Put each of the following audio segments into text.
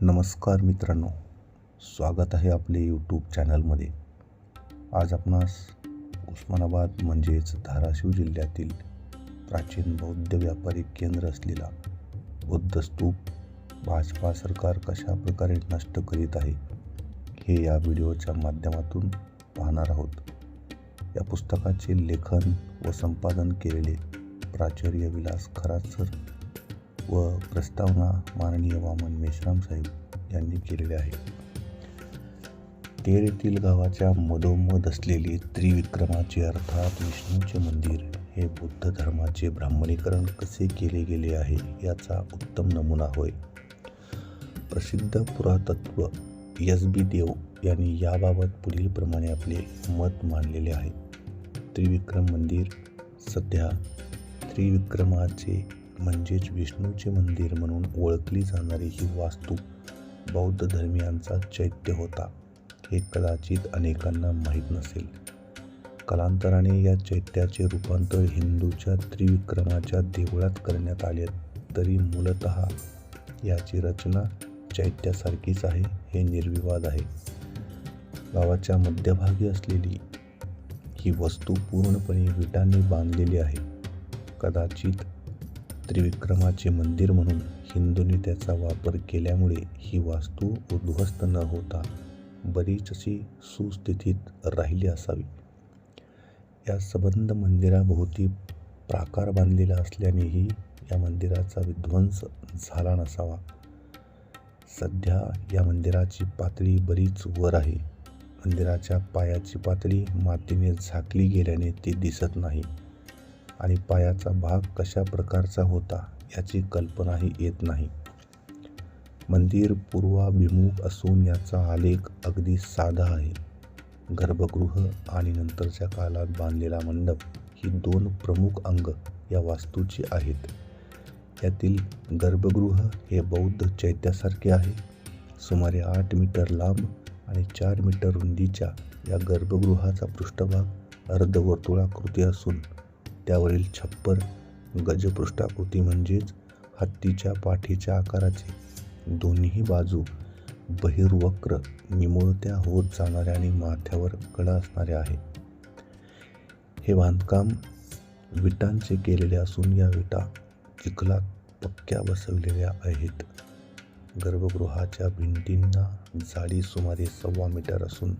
नमस्कार मित्रांनो स्वागत आहे आपले यूट्यूब चॅनलमध्ये. आज आपणास उस्मानाबाद म्हणजेच धाराशिव जिल्ह्यातील प्राचीन बौद्ध व्यापारी केंद्र असलेला बुद्ध स्तूप भाजपा सरकार कशा प्रकारे नष्ट करीत आहे हे या व्हिडिओच्या माध्यमातून पाहणार आहोत. या पुस्तकाचे लेखन व संपादन केलेले प्राचार्य विलास खरासर व प्रस्तावना माननीय वामन मेश्राम साहेब यांनी केलेले आहे. तेर येथील गावाच्या मधोमध असलेले त्रिविक्रमाचे अर्थात विष्णूचे मंदिर हे बुद्ध धर्माचे ब्राह्मणीकरण कसे केले गेले आहे याचा उत्तम नमुना होय. प्रसिद्ध पुरातत्व एस बी देव यांनी याबाबत पुढीलप्रमाणे आपले मत मांडलेले आहे. त्रिविक्रम मंदिर सध्या त्रिविक्रमाचे म्हणजेच विष्णूचे मंदिर म्हणून ओळखली जाणारी ही वास्तू बौद्ध धर्मियांचा चैत्य होता. हे कदाचित अनेकांना माहीत नसेल. कालांतराने या चैत्याचे रूपांतर हिंदूच्या त्रिविक्रमाच्या देवळात करण्यात आले तरी मूलत याची रचना चैत्यासारखीच आहे हे निर्विवाद आहे. गावाच्या मध्यभागी असलेली ही वस्तू पूर्णपणे विटांनी बांधलेली आहे. कदाचित त्रिविक्रमाचे मंदिर म्हणून हिंदूंनी त्याचा वापर केल्यामुळे ही वास्तू उद्ध्वस्त न होता बरीच अशी सुस्थितीत राहिली असावी. या सबंध मंदिराभोवती प्राकार बांधलेला असल्यानेही या मंदिराचा विध्वंस झाला नसावा. सध्या या मंदिराची पातळी बरीच वर आहे. मंदिराच्या पायाची पातळी मातीने झाकली गेल्याने ती दिसत नाही. आणि पायाचा भाग कशा प्रकारचा होता याची कल्पनाही येत नाही. मंदिर पूर्वाभिमुख असून याचा आलेख अगदी साधा आहे. गर्भगृह आणि नंतरच्या काळात बांधलेला मंडप ही दोन प्रमुख अंग या वास्तूची आहेत. यातील गर्भगृह हे बौद्ध चैत्यासारखे आहे. सुमारे आठ मीटर लांब आणि चार मीटर रुंदीच्या या गर्भगृहाचा पृष्ठभाग अर्धवर्तुळाकृती असून त्यावरील छप्पर गजपृष्ठाकृती म्हणजेच हत्तीच्या पाठीच्या आकाराचे. दोन्ही बाजू बहिर्वक्र निमुळत्या होत जाणाऱ्या आणि माथ्यावर कडा असणारे आहे. हे बांधकाम विटांचे केलेले असून या विटा चिखलात पक्क्या बसवलेल्या आहेत. गर्भगृहाच्या भिंतींना जाडी सुमारे सव्वा मीटर असून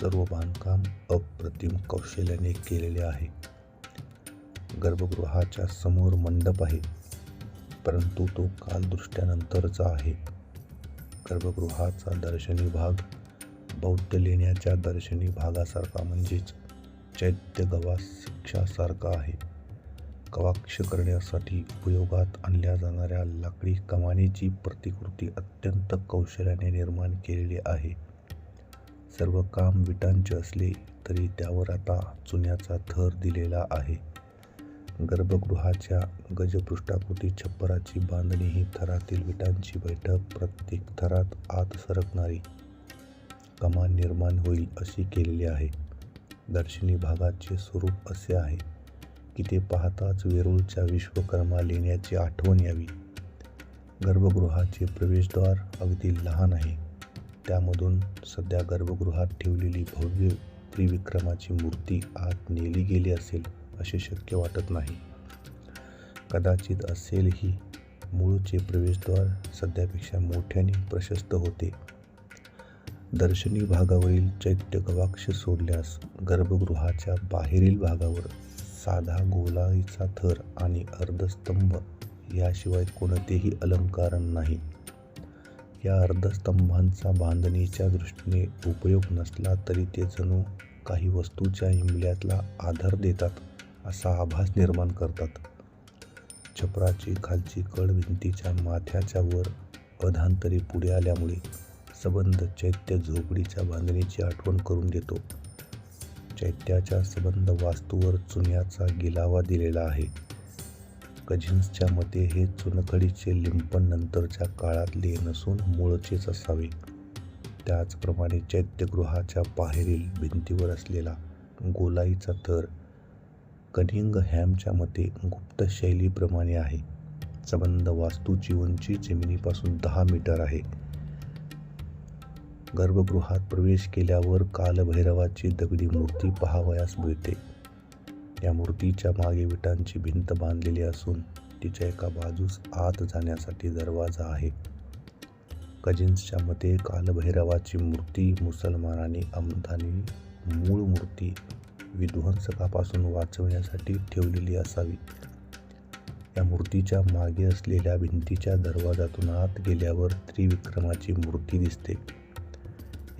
सर्व बांधकाम अप्रतिम कौशल्याने केलेले आहे. गर्भगृहाच्या समोर मंडप आहे परंतु तो कालदृष्ट्यानंतरचा आहे. गर्भगृहाचा दर्शनी भाग बौद्ध लेण्याच्या दर्शनी भागासारखा म्हणजेच चैत्य गवा शिक्षासारखा आहे. कवाक्ष करण्यासाठी उपयोगात आणल्या जाणाऱ्या लाकडी कमानीची प्रतिकृती अत्यंत कौशल्याने निर्माण केलेली आहे. सर्व काम विटांचे असले तरी त्यावर आता चुन्याचा थर दिलेला आहे. गर्भगृहाच्या गजपृष्ठाकृती छप्पराची बांधणी ही थरातील विटांची बैठक प्रत्येक थरात आत सरकणारी कमान निर्माण होईल अशी केलेली आहे. दर्शनी भागाचे स्वरूप असे आहे की ते पाहताच वेरूळच्या विश्वकर्मा लेण्याची आठवण यावी. गर्भगृहाचे प्रवेशद्वार अगदी लहान आहे. त्यामधून सध्या गर्भगृहात ठेवलेली भव्य त्रिविक्रमाची मूर्ती आत नेली गेली असेल. असे शक्य वाटत नाही. कदाचित असेलही मूळचे प्रवेशद्वार सध्यापेक्षा मोठ्याने प्रशस्त होते. दर्शनी भागावरील चैत्य गवाक्ष सोडल्यास गर्भगृहाच्या बाहेरील भागावर साधा गोलाईचा थर आणि अर्धस्तंभ याशिवाय कोणतेही अलंकारण नाही. या अर्धस्तंभांचा बांधणीच्या दृष्टीने उपयोग नसला तरी ते जणू काही वस्तूच्या इमल्यातला आधार देतात. असा आभास निर्माण करतात. छपराची खालची कड भिंतीच्या माथ्याच्या वर अधांतरी पुढे आल्यामुळे सबंध चैत्य झोपडीच्या बांधणीची आठवण करून देतो. चैत्याच्या सबंध वास्तूवर चुन्याचा गिलावा दिलेला आहे. कझिन्सच्या मते हे चुनखडीचे लिंपण नंतरच्या काळातले नसून मूळचेच असावे. त्याचप्रमाणे चैत्यगृहाच्या बाहेरील भिंतीवर असलेला गोलाईचा थर कनिंगहॅमच्या मते गुप्त शैलीप्रमाणे आहे. संबंध वास्तूची उंची जमिनीपासून दहा मीटर आहे. गर्भगृहात प्रवेश केल्यावर कालभैरवाची दगडी मूर्ती पहावयास मिळते. या मूर्तीच्या मागे विटांची भिंत बांधलेली असून तिच्या एका बाजूस आत जाण्यासाठी दरवाजा आहे. कजिन्सच्या मते कालभैरवाची मूर्ती मुसलमानांनी अमदानी मूळ मूर्ती विध्वंसकापासून वाचवण्यासाठी ठेवलेली असावी. या मूर्तीच्या मागे असलेल्या भिंतीच्या दरवाजातून आत गेल्यावर त्रिविक्रमाची मूर्ती दिसते.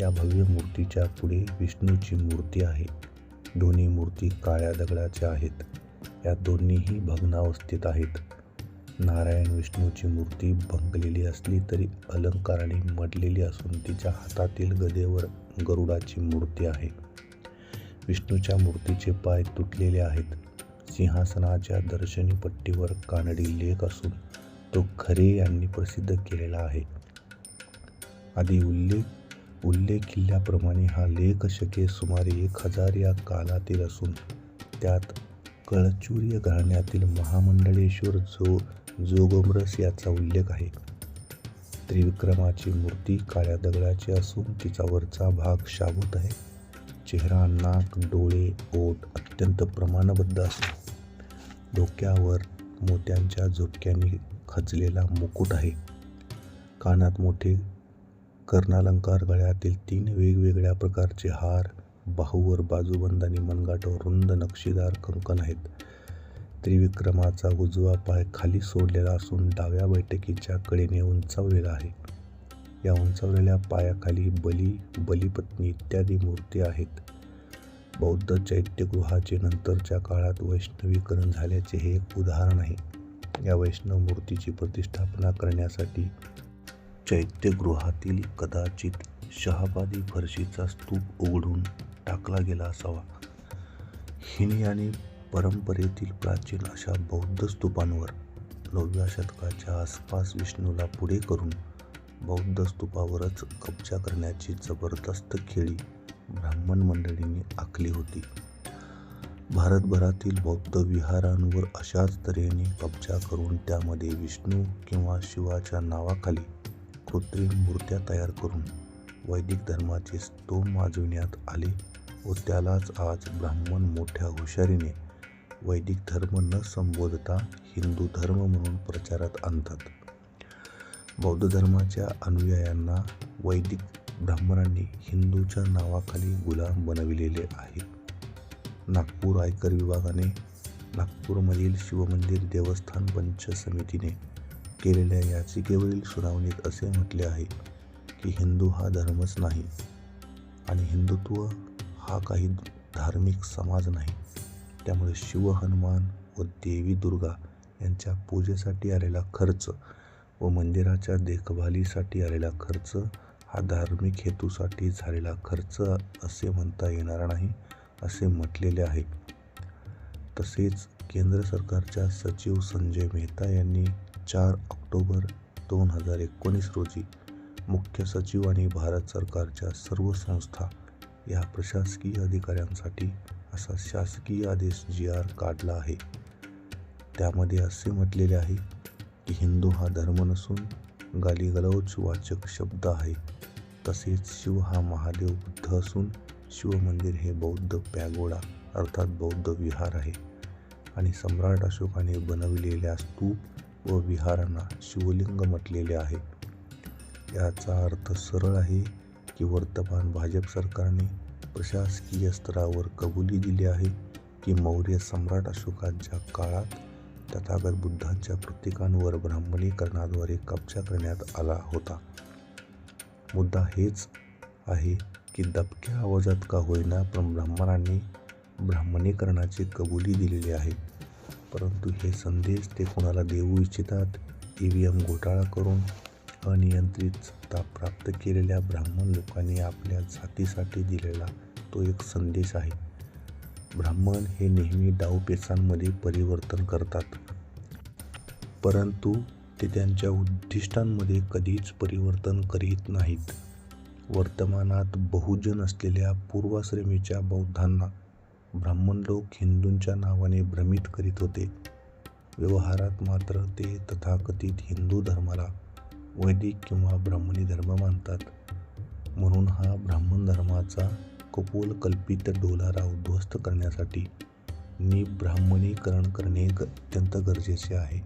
या भव्य मूर्तीच्या पुढे विष्णूची मूर्ती आहे. दोन्ही मूर्ती काळ्या दगडाच्या आहेत. या दोन्हीही भग्नावस्थेत आहेत. नारायण विष्णूची मूर्ती भंगलेली असली तरी अलंकाराने मडलेली असून तिच्या हातातील गदेवर गरुडाची मूर्ती आहे. विष्णूच्या मूर्तीचे पाय तुटलेले आहेत. सिंहासनाच्या दर्शनी पट्टीवर कानडी लेख असून तो खरे यांनी प्रसिद्ध केलेला आहे. आधी उल्लेख उल्लेख किल्ल्याप्रमाणे हा लेख शके सुमारे एक हजार या कालातील असून त्यात कळचूर्य घराण्यातील महामंडळेश्वर जो जोगमरस याचा उल्लेख आहे. त्रिविक्रमाची मूर्ती काळ्या दगडाची असून तिचा वरचा भाग शाबूत आहे. चेहरा नाक डोळे ओठ अत्यंत प्रमाणबद्ध असतो. डोक्यावर मोत्यांच्या झोपक्याने खचलेला मुकुट आहे. कानात मोठे कर्णालंकार गळ्यातील तीन वेगवेगळ्या प्रकारचे हार बाहूवर बाजूबंद आणि मनगाटावर रुंद नक्षीदार कंकण आहेत. त्रिविक्रमाचा उजवा पाय खाली सोडलेला असून डाव्या बैठकीच्या कडेने उंचावलेला आहे. या उंचावलेल्या पायाखाली बली बलिपत्नी इत्यादी मूर्ती आहेत. बौद्ध चैत्यगृहाचे नंतरच्या काळात वैष्णवीकरण झाल्याचे हे एक उदाहरण आहे. या वैष्णव मूर्तीची प्रतिष्ठापना करण्यासाठी चैत्यगृहातील कदाचित शहाबादी फरशीचा स्तूप उघडून टाकला गेला असावा. हिनी आणि परंपरेतील प्राचीन अशा बौद्ध स्तूपांवर नवव्या शतकाच्या आसपास विष्णूला पुढे करून बौद्ध स्तूपावरच कब्जा करण्याची जबरदस्त खेळी ब्राह्मण मंडळींनी आखली होती. भारतभरातील बौद्ध विहारांवर अशाच तऱ्हेने कब्जा करून त्यामध्ये विष्णू किंवा शिवाच्या नावाखाली कृत्रिम मूर्त्या तयार करून वैदिक धर्माचे स्तोम माजविण्यात आले व त्यालाच आज ब्राह्मण मोठ्या हुशारीने वैदिक धर्म न संबोधता हिंदू धर्म म्हणून प्रचारात आणतात. बौद्ध धर्माच्या अनुयायांना वैदिक ब्राह्मणांनी हिंदूच्या नावाखाली गुलाम बनविलेले आहे. नागपूर आयकर विभागाने नागपूरमधील शिवमंदिर देवस्थान पंच समितीने केलेल्या याचिकेवरील सुनावणीत असे म्हटले आहे की हिंदू हा धर्मच नाही आणि हिंदुत्व हा काही धार्मिक समाज नाही. त्यामुळे शिव हनुमान व देवी दुर्गा यांच्या पूजेसाठी आलेला खर्च व मंदिराच्या देखभालीसाठी आलेला खर्च हा धार्मिक हेतूसाठी झालेला खर्च असे म्हणता येणार नाही असे म्हटलेले आहे. तसेच केंद्र सरकारच्या सचिव संजय मेहता यांनी चार ऑक्टोबर दोन हजार एकोणीस रोजी मुख्य सचिव आणि भारत सरकारच्या सर्व संस्था या प्रशासकीय अधिकाऱ्यांसाठी असा शासकीय आदेश जी आर काढला आहे. त्यामध्ये असे म्हटलेले आहे हिंदू हा धर्म नसून गालीगलौच वाचक शब्द आहे. तसेच शिव हा महादेव बुद्ध असून शिवमंदिर हे बौद्ध पॅगोडा अर्थात बौद्ध विहार आहे. आणि सम्राट अशोकाने बनविलेल्या स्तूप व विहारांना शिवलिंग म्हटलेले आहे. याचा अर्थ सरळ आहे की वर्तमान भाजप सरकारने प्रशासकीय स्तरावर कबुली दिली आहे की मौर्य सम्राट अशोकांच्या काळात तथागत बुद्धांच्या प्रतीकांवर ब्राह्मणीकरणाद्वारे कब्जा करण्यात आला होता. मुद्दा हेच आहे की दबक्या आवाजात का होईना पण ब्राह्मणांनी ब्राह्मणीकरणाची कबुली दिलेली आहे. परंतु हे संदेश ते कोणाला देऊ इच्छितात ई व्ही एम घोटाळा करून अनियंत्रित सत्ता प्राप्त केलेल्या ब्राह्मण लोकांनी आपल्या जातीसाठी दिलेला तो एक संदेश आहे. ब्राह्मण हे नेहमी डावपेचांमध्ये परिवर्तन करतात. परंतु ते त्यांच्या उद्दिष्टांमध्ये कधीच परिवर्तन करीत नाहीत. वर्तमानात बहुजन असलेल्या पूर्वाश्रमीच्या बौद्धांना ब्राह्मण लोक हिंदूंच्या नावाने भ्रमित करीत होते. व्यवहारात मात्र ते तथाकथित हिंदू धर्माला वैदिक किंवा ब्राह्मणी धर्म मानतात. म्हणून हा ब्राह्मण धर्माचा कपोल कल्पित डोलारा उद्ध्वस्त करण्यासाठी निब्राह्मणीकरण करणे अत्यंत गरजेचे आहे.